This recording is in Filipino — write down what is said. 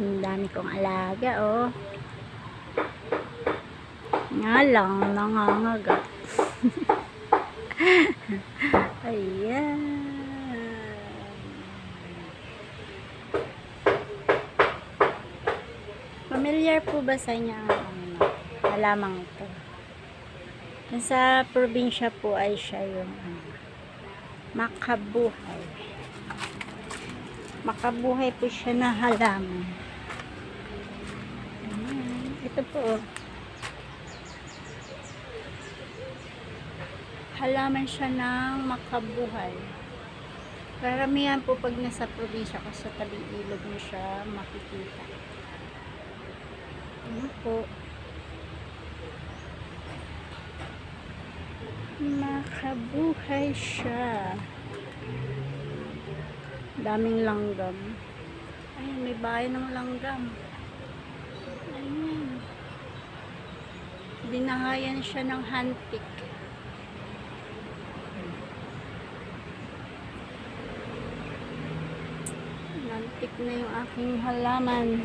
Ang dami kong alaga, oh. Nga lang, nangangagat. Ayan. Familiar po ba sa inyo ang ano, halamang ito? Sa probinsya po ay siya yung ano, makabuhay. Makabuhay po siya na halaman. Ito po. oh. Halaman siya ng makabuhay. Karamihan po pag nasa probinsya ka sa tabing ilog mo siya makikita. Ano po? Makabuhay siya. Daming langgam. Ay, may bahay ng langgam. Ayan. Dinahayan siya ng hantik. Nantik na yung aking halaman.